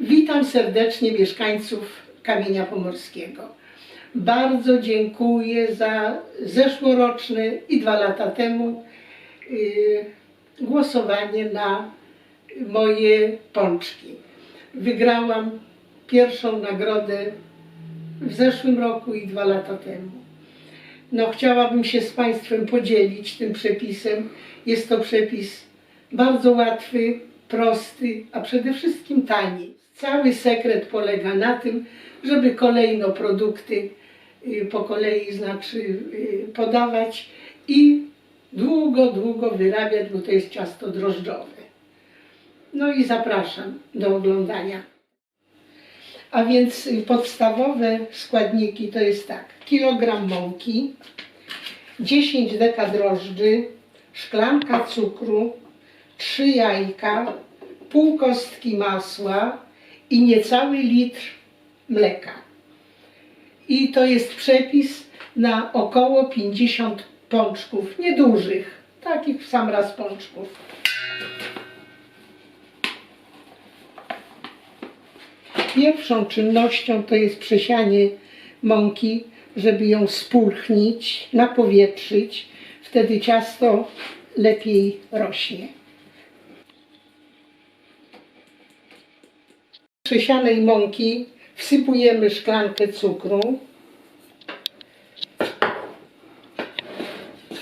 Witam serdecznie mieszkańców Kamienia Pomorskiego. Bardzo dziękuję za zeszłoroczne i dwa lata temu y, głosowanie na moje pączki. Wygrałam pierwszą nagrodę w zeszłym roku i dwa lata temu. No, chciałabym się z Państwem podzielić tym przepisem. Jest to przepis bardzo łatwy, prosty, a przede wszystkim tani. Cały sekret polega na tym, żeby kolejno produkty y, po kolei znaczy y, podawać i długo, długo wyrabiać, bo to jest ciasto drożdżowe. No i zapraszam do oglądania. A więc podstawowe składniki to jest tak: kilogram mąki, 10 deka drożdży, szklanka cukru, 3 jajka, pół kostki masła i niecały litr mleka. I to jest przepis na około 50 pączków, niedużych, takich w sam raz pączków. Pierwszą czynnością to jest przesianie mąki, żeby ją spulchnić, napowietrzyć. Wtedy ciasto lepiej rośnie. Przesianej mąki wsypujemy szklankę cukru.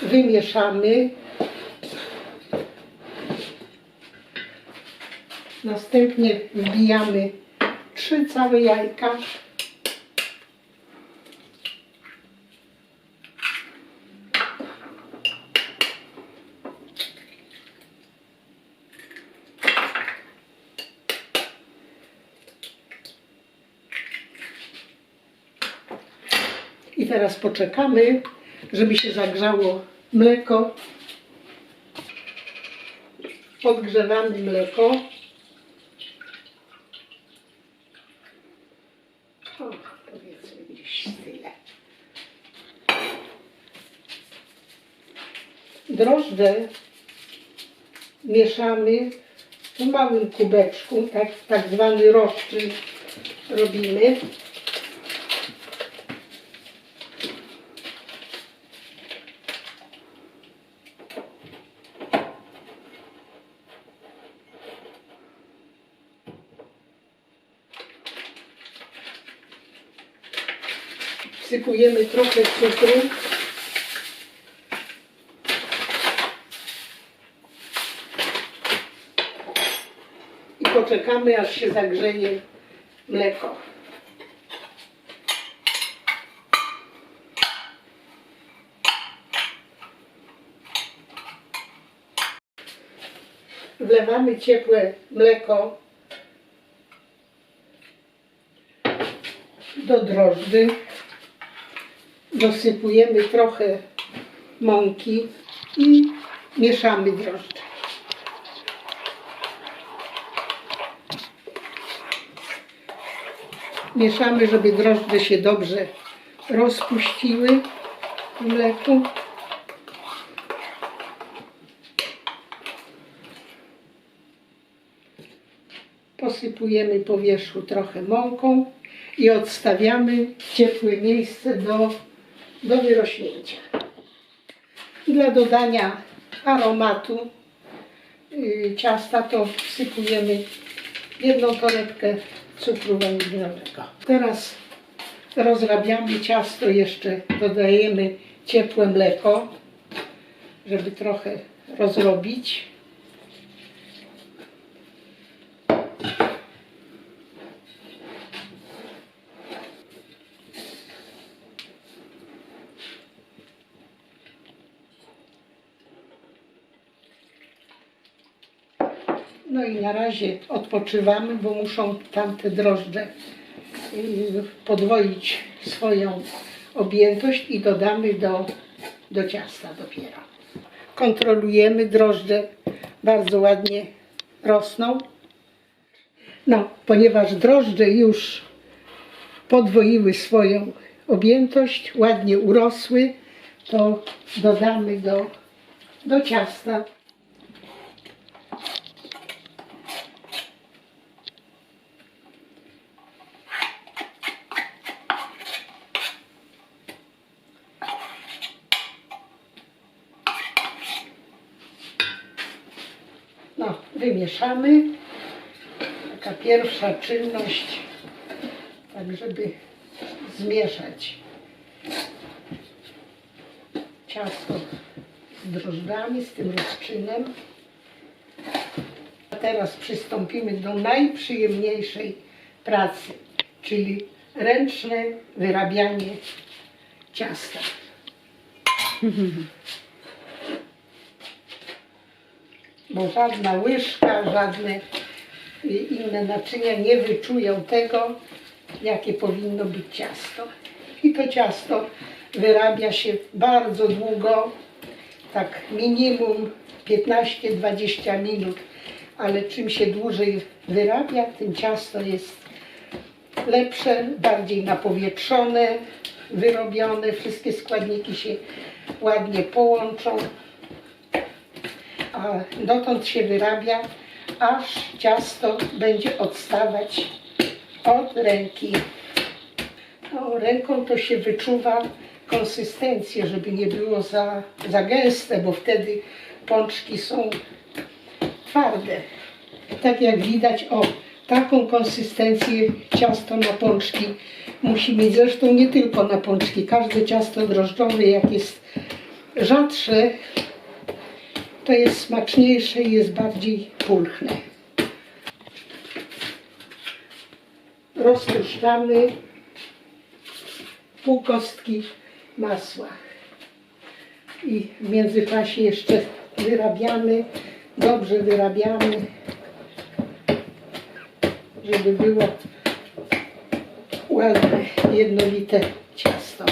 Wymieszamy. Następnie wbijamy trzy całe jajka. I teraz poczekamy, żeby się zagrzało mleko. Podgrzewamy mleko. O, powiedzmy. Drożdże mieszamy w małym kubeczku, tak, tak zwany rozczyn robimy. Wsypujemy trochę cukru. I poczekamy, aż się zagrzeje mleko. Wlewamy ciepłe mleko do drożdży. Dosypujemy trochę mąki i mieszamy drożdże. Mieszamy, żeby drożdże się dobrze rozpuściły w mleku. Posypujemy po wierzchu trochę mąką i odstawiamy w ciepłe miejsce do, do wyrośnięcia. Dla dodania aromatu y, ciasta to wsypujemy jedną torebkę cukru waniliowego. Teraz rozrabiamy ciasto, jeszcze dodajemy ciepłe mleko, żeby trochę rozrobić. No i na razie odpoczywamy, bo muszą tamte drożdże y, podwoić swoją objętość i dodamy do, do ciasta dopiero. Kontrolujemy, drożdże bardzo ładnie rosną. No, ponieważ drożdże już podwoiły swoją objętość, ładnie urosły, to dodamy do, do ciasta No, wymieszamy. Taka pierwsza czynność, tak żeby zmieszać ciasto z drożdżami, z tym rozczynem. A teraz przystąpimy do najprzyjemniejszej pracy, czyli ręczne wyrabianie ciasta. Bo żadna łyżka, żadne y, inne naczynia nie wyczują tego, jakie powinno być ciasto. I to ciasto wyrabia się bardzo długo, tak minimum 15-20 minut, ale czym się dłużej wyrabia, tym ciasto jest lepsze, bardziej napowietrzone, wyrobione, wszystkie składniki się ładnie połączą, a dotąd się wyrabia, aż ciasto będzie odstawać od ręki. No, ręką to się wyczuwa konsystencję, żeby nie było za, za gęste, bo wtedy pączki są twarde. Tak jak widać, o, taką konsystencję ciasto na pączki musi mieć. Zresztą nie tylko na pączki. Każde ciasto drożdżowe, jak jest rzadsze, to jest smaczniejsze i jest bardziej pulchne. Rozpuszczamy pół kostki masła. I w międzyczasie jeszcze wyrabiamy, dobrze wyrabiamy, żeby było ładne, jednolite ciasto.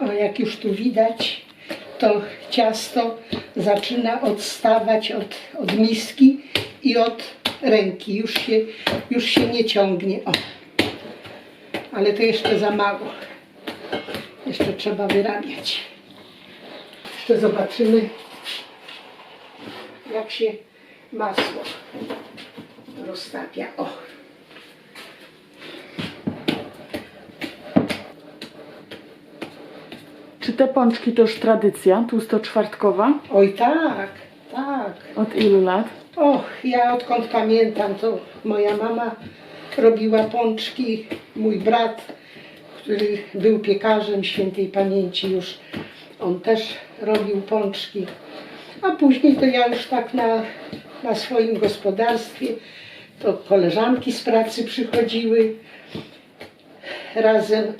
O, już tu widać, to ciasto zaczyna odstawać od, od miski i od ręki. Już się, już się nie ciągnie. O. Ale to jeszcze za mało. Jeszcze trzeba wyrabiać. Jeszcze zobaczymy, jak się masło roztapia. O. Czy te pączki to już tradycja tłustoczwartkowa? Oj tak, tak. Od ilu lat? Och, ja odkąd pamiętam, to moja mama robiła pączki, mój brat, który był piekarzem świętej pamięci już, on też robił pączki. A później to ja już tak na, na swoim gospodarstwie, to koleżanki z pracy przychodziły, razem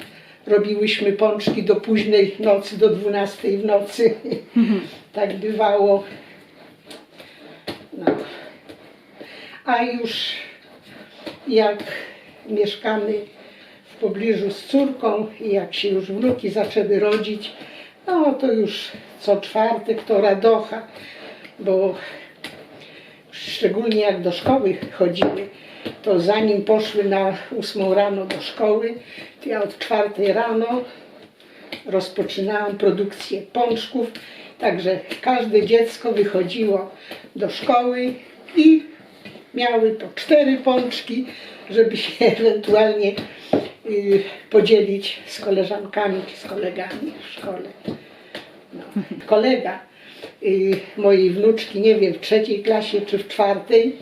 robiłyśmy pączki do późnej nocy, do 12 w nocy. tak bywało. No. A już jak mieszkamy w pobliżu z córką i jak się już wnuki zaczęły rodzić, no to już co czwartek to radocha, bo szczególnie jak do szkoły chodziły, to zanim poszły na ósmą rano do szkoły, to ja od czwartej rano rozpoczynałam produkcję pączków, także każde dziecko wychodziło do szkoły i miały po cztery pączki, żeby się ewentualnie y, podzielić z koleżankami czy z kolegami w szkole. No. Kolega y, mojej wnuczki, nie wiem, w trzeciej klasie czy w czwartej,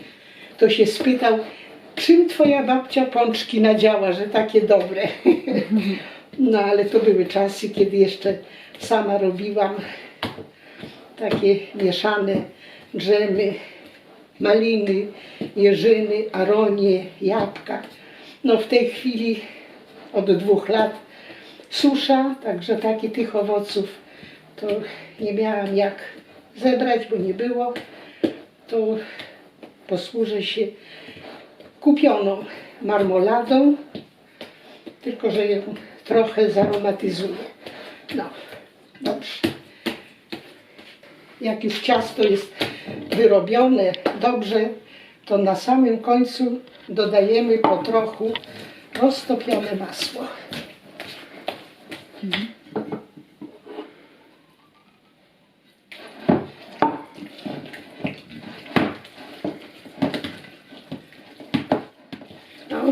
to się spytał, czym twoja babcia pączki nadziała, że takie dobre. No ale to były czasy, kiedy jeszcze sama robiłam takie mieszane drzemy, maliny, jeżyny, aronie, jabłka. No w tej chwili od dwóch lat susza, także takie tych owoców to nie miałam jak zebrać, bo nie było. To posłużę się kupioną marmoladą, tylko że ją trochę zaromatyzuję. No, dobrze. Jak już ciasto jest wyrobione dobrze, to na samym końcu dodajemy po trochu roztopione masło. No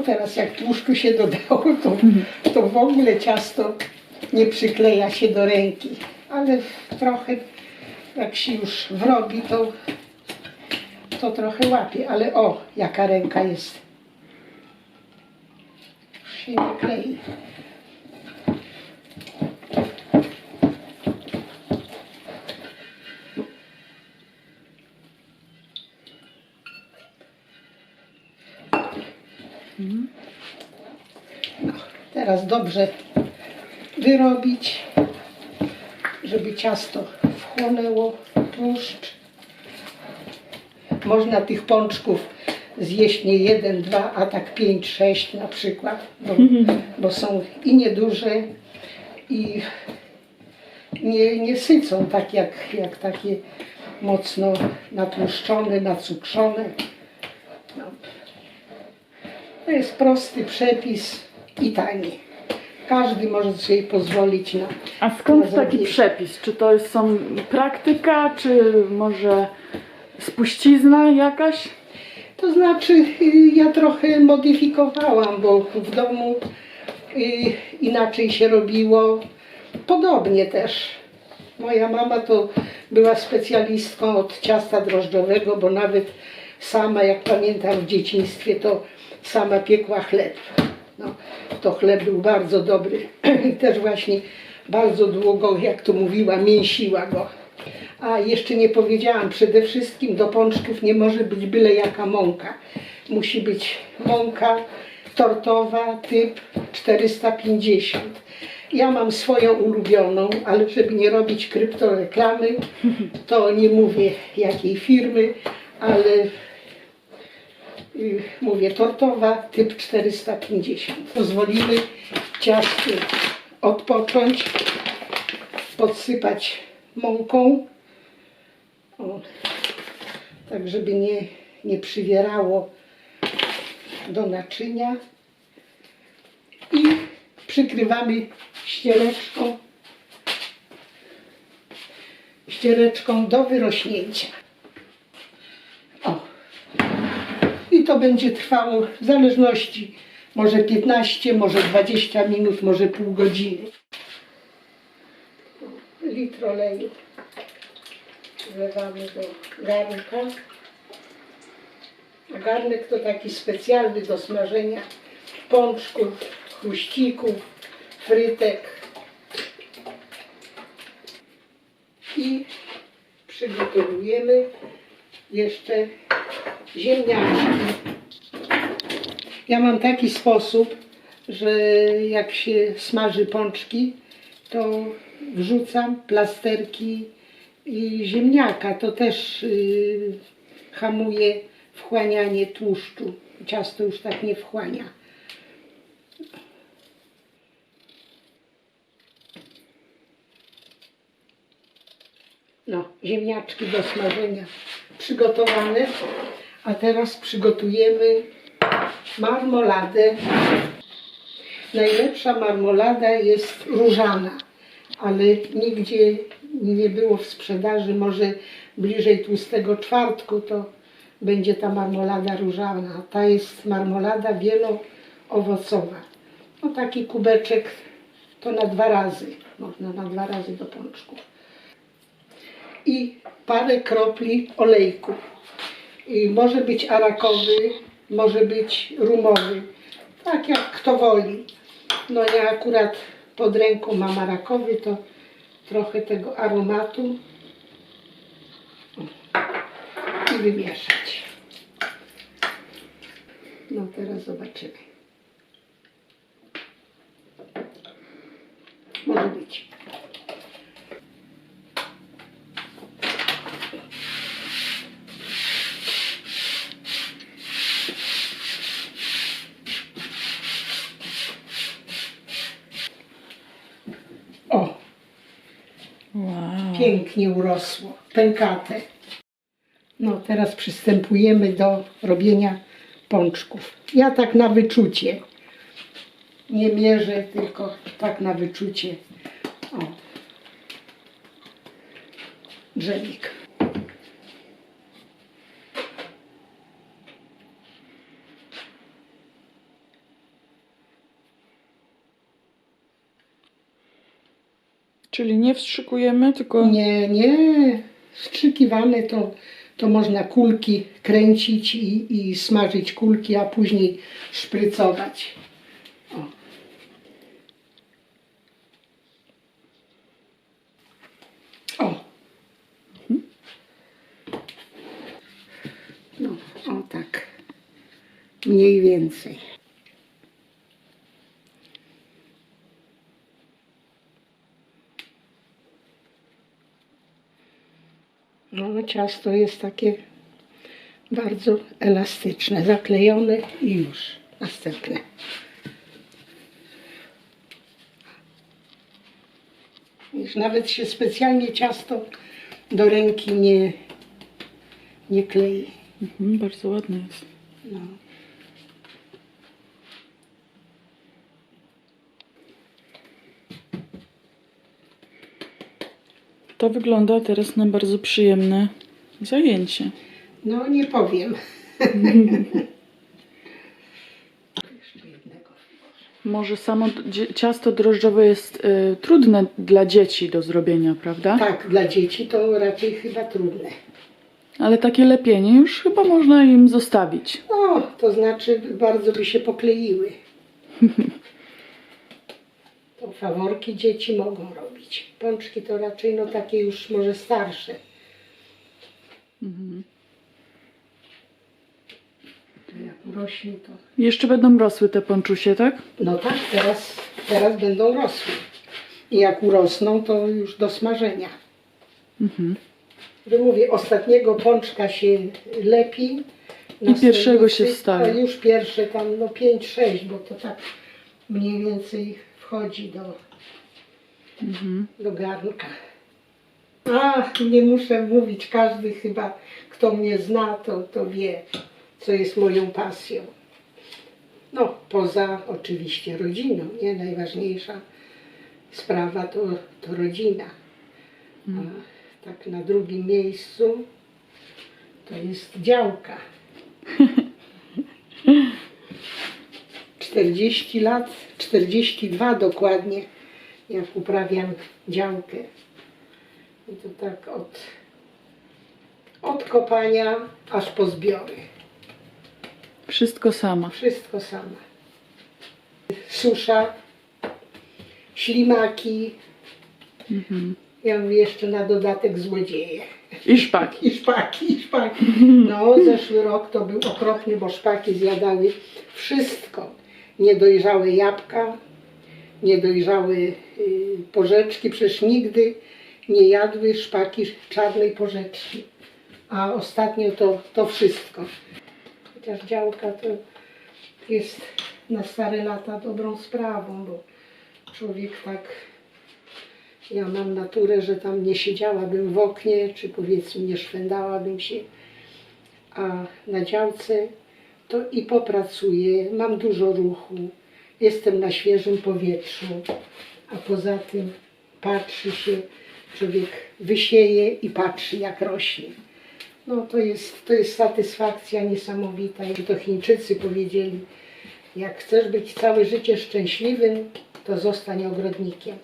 teraz jak tłuszczu się dodało, to, to w ogóle ciasto nie przykleja się do ręki. Ale trochę jak się już wrobi, to, to trochę łapie. Ale o, jaka ręka jest. Już się nie klei. Teraz dobrze wyrobić, żeby ciasto wchłonęło tłuszcz. Można tych pączków zjeść nie jeden, dwa, a tak pięć, sześć na przykład, bo, bo są i nieduże, i nie, nie sycą tak jak, jak takie mocno natłuszczone, nacukrzone. No. To jest prosty przepis i tani. Każdy może sobie pozwolić na. A skąd na taki przepis? Czy to jest są praktyka, czy może spuścizna jakaś? To znaczy, y, ja trochę modyfikowałam, bo w domu y, inaczej się robiło. Podobnie też. Moja mama to była specjalistką od ciasta drożdżowego, bo nawet sama, jak pamiętam w dzieciństwie, to sama piekła chleb. No, to chleb był bardzo dobry. Też właśnie bardzo długo, jak to mówiła, mięsiła go. A jeszcze nie powiedziałam, przede wszystkim do pączków nie może być byle jaka mąka. Musi być mąka tortowa typ 450. Ja mam swoją ulubioną, ale żeby nie robić kryptoreklamy, to nie mówię jakiej firmy, ale mówię tortowa typ 450. Pozwolimy ciastu odpocząć, podsypać mąką, o, tak żeby nie, nie przywierało do naczynia i przykrywamy ściereczką ściereczką do wyrośnięcia. O. I to będzie trwało w zależności może 15, może 20 minut, może pół godziny. Litr oleju wlewamy do garnka. A garnek to taki specjalny do smażenia pączków, chruścików, frytek. I przygotowujemy jeszcze ziemniaczki. Ja mam taki sposób, że jak się smaży pączki, to wrzucam plasterki i ziemniaka. To też y, hamuje wchłanianie tłuszczu. Ciasto już tak nie wchłania. No, ziemniaczki do smażenia przygotowane. A teraz przygotujemy marmoladę. Najlepsza marmolada jest różana, ale nigdzie nie było w sprzedaży. Może bliżej tłustego czwartku to będzie ta marmolada różana. Ta jest marmolada wieloowocowa. No taki kubeczek to na dwa razy. Można na dwa razy do pączków. I parę kropli olejku. I może być arakowy, może być rumowy. Tak jak kto woli. No ja akurat pod ręką mam arakowy, to trochę tego aromatu i wymieszać. No teraz zobaczymy. Może być. O, Wow. Pięknie urosło, pękate. No teraz przystępujemy do robienia pączków. Ja tak na wyczucie. Nie mierzę, tylko tak na wyczucie. O. Drzewik. Czyli nie wstrzykujemy, tylko Nie, nie. Strzykiwane to, to można kulki kręcić i, i smażyć kulki, a później szprycować. O. O. No, o tak. Mniej więcej. No, ciasto jest takie bardzo elastyczne, zaklejone i już następne. Już nawet się specjalnie ciasto do ręki nie, nie klei. mhm, bardzo ładne jest. No. To wygląda teraz na bardzo przyjemne zajęcie. no nie powiem. Może samo ciasto drożdżowe jest y, trudne dla dzieci do zrobienia, prawda? Tak, dla dzieci to raczej chyba trudne. Ale takie lepienie już chyba można im zostawić. No, to znaczy bardzo by się pokleiły. To faworki dzieci mogą robić. Pączki to raczej no takie już może starsze. To jak urośnie to... Jeszcze będą rosły te pączusie, tak? No tak, teraz, teraz będą rosły. I jak urosną, to już do smażenia. Mhm. Że mówię, ostatniego pączka się lepi. I pierwszego się stolnicy, wstawia. A już pierwsze tam, no 5-6, bo to tak mniej więcej wchodzi do, Mhm. do garnka. A, nie muszę mówić, każdy chyba, kto mnie zna, to, to wie, co jest moją pasją. No, poza oczywiście rodziną, nie? Najważniejsza sprawa to, to rodzina. A tak na drugim miejscu to jest działka. 40 lat, 42 dokładnie, jak uprawiam działkę. I to tak od, od kopania aż po zbiory. Wszystko sama. Wszystko sama. Susza, ślimaki, Mhm. ja mówię jeszcze na dodatek złodzieje. I szpaki. I szpaki, i szpaki. No, zeszły rok to był okropny, bo szpaki zjadały wszystko. Niedojrzałe jabłka, niedojrzałe y, porzeczki, przecież nigdy nie jadły szpaki czarnej porzeczki. A ostatnio to, to wszystko. Chociaż działka to jest na stare lata dobrą sprawą, bo człowiek tak ja mam naturę, że tam nie siedziałabym w oknie, czy powiedzmy nie szwendałabym się, a na działce to i popracuję, mam dużo ruchu, jestem na świeżym powietrzu, a poza tym patrzy się, człowiek wysieje i patrzy jak rośnie. No to jest, to jest satysfakcja niesamowita. I to Chińczycy powiedzieli, jak chcesz być całe życie szczęśliwym, to zostań ogrodnikiem.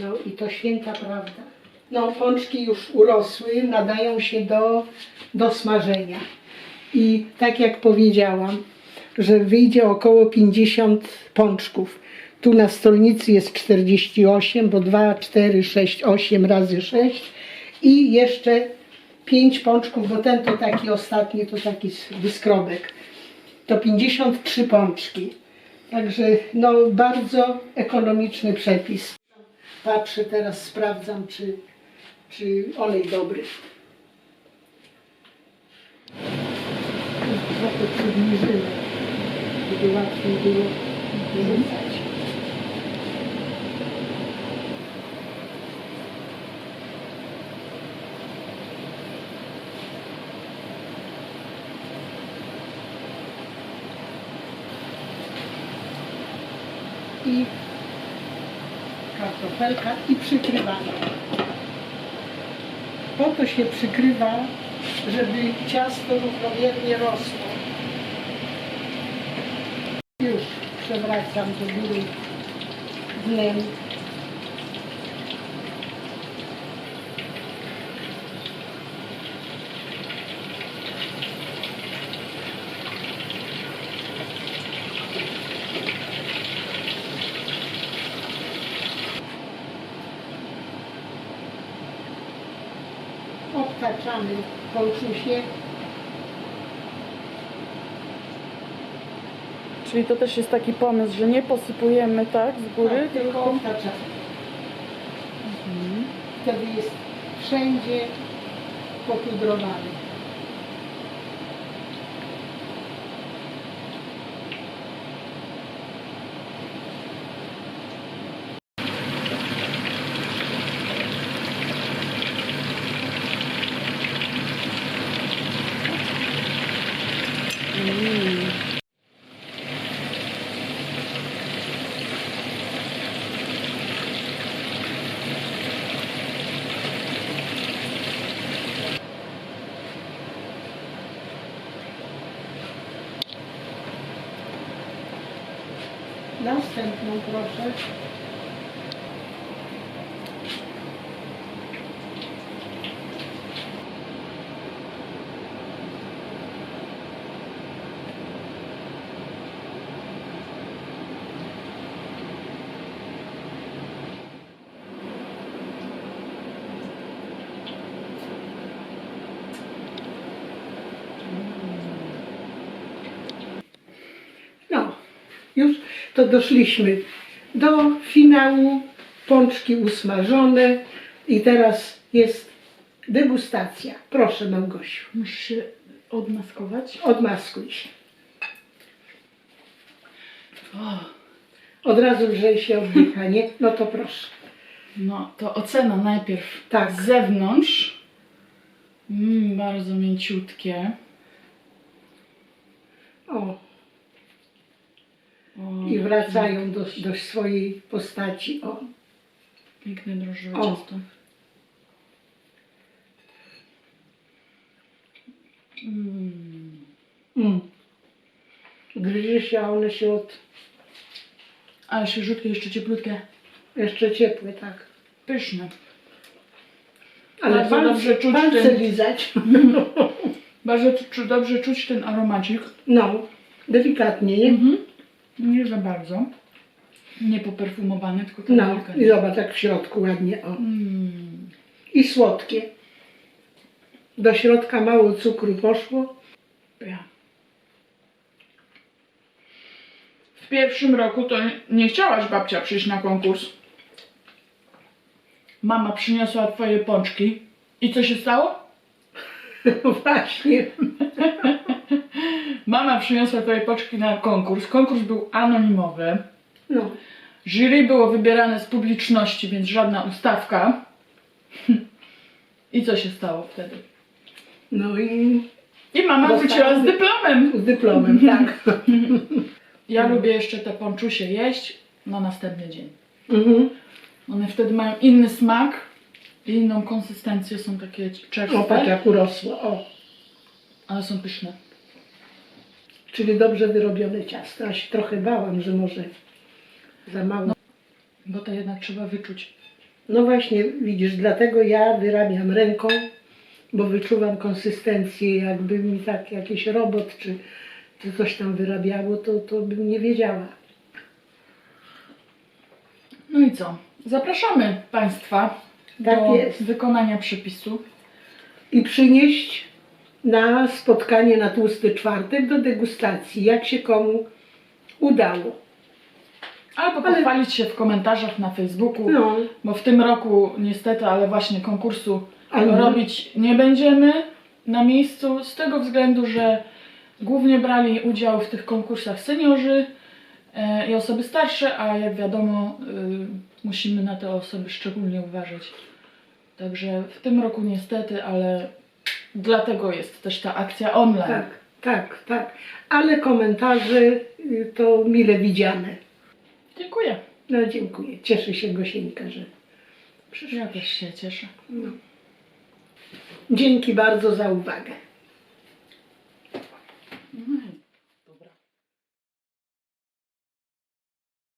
No i to święta prawda. No pączki już urosły, nadają się do, do smażenia. I tak jak powiedziałam, że wyjdzie około 50 pączków. Tu na stolnicy jest 48, bo 2, 4, 6, 8 razy 6 i jeszcze 5 pączków, bo ten to taki ostatni, to taki wyskrobek. To 53 pączki. Także no bardzo ekonomiczny przepis. Patrzę teraz, sprawdzam, czy, czy olej dobry. Trochę przybliżyłem, żeby łatwiej było rzucać. I kartofelka i przykrywanie. Po to się przykrywa, żeby ciasto równomiernie rosło. wracam do góry dnem. Obtaczamy kołczusie Czyli to też jest taki pomysł, że nie posypujemy tak z góry, tak, tylko wtaczamy. Mhm. Wtedy jest wszędzie popudrowany. Mm. Następną proszę. No, już to doszliśmy do finału. Pączki usmażone i teraz jest degustacja. Proszę Małgosiu, Muszę się odmaskować. odmaskuj się. Od razu lżej się oddycha, nie? No to proszę. no to ocena najpierw Tak. z zewnątrz. Mm, bardzo mięciutkie. O, i wracają do, do swojej postaci. O, Piękne drożdżowe O. ciasto. Mm. mm. Gryzie się, a one się od... Ale świeżutkie, jeszcze cieplutkie. Jeszcze ciepłe, tak. Pyszne. Ale Bardzo palce, dobrze czuć palce ten- lizać. Bardzo czu- dobrze czuć ten aromacik. No, delikatnie, nie? Mhm. Nie za bardzo. Nie poperfumowany, tylko No, i zobacz jak w środku ładnie, o. Mm. I słodkie. Do środka mało cukru poszło. Ja. W pierwszym roku to nie chciałaś babcia przyjść na konkurs. Mama przyniosła twoje pączki. I co się stało? Właśnie. Mama przyniosła twoje pączki na konkurs. Konkurs był anonimowy. No, Jury było wybierane z publiczności, więc żadna ustawka. I co się stało wtedy? no i I mama Dostałam wróciła z dy- dyplomem. z dyplomem, tak. Ja lubię jeszcze te ponczusie jeść na następny dzień. Mhm. One wtedy mają inny smak i inną konsystencję, są takie O, patrz jak urosło. O, ale są pyszne. Czyli dobrze wyrobione ciasto. A się trochę bałam, że może za mało. Bo to jednak trzeba wyczuć. No właśnie, widzisz, dlatego ja wyrabiam ręką, bo wyczuwam konsystencję. Jakby mi tak jakiś robot czy, czy coś tam wyrabiało, to, to bym nie wiedziała. No i co? Zapraszamy Państwa Tak do jest. wykonania przepisu. i przynieść na spotkanie na tłusty czwartek do degustacji, jak się komu udało. Albo Ale- pochwalić się w komentarzach na Facebooku, No, bo w tym roku niestety, ale właśnie konkursu ale robić nie będziemy na miejscu z tego względu, że głównie brali udział w tych konkursach seniorzy e, i osoby starsze, a jak wiadomo y, musimy na te osoby szczególnie uważać. Także w tym roku niestety, ale dlatego jest też ta akcja online. tak, tak, tak. Ale komentarze y, to mile widziane. Dziękuję. No dziękuję. Cieszę się Gosieńka, że przyszła. Ja też się cieszę. No. Dzięki bardzo za uwagę. Mhm.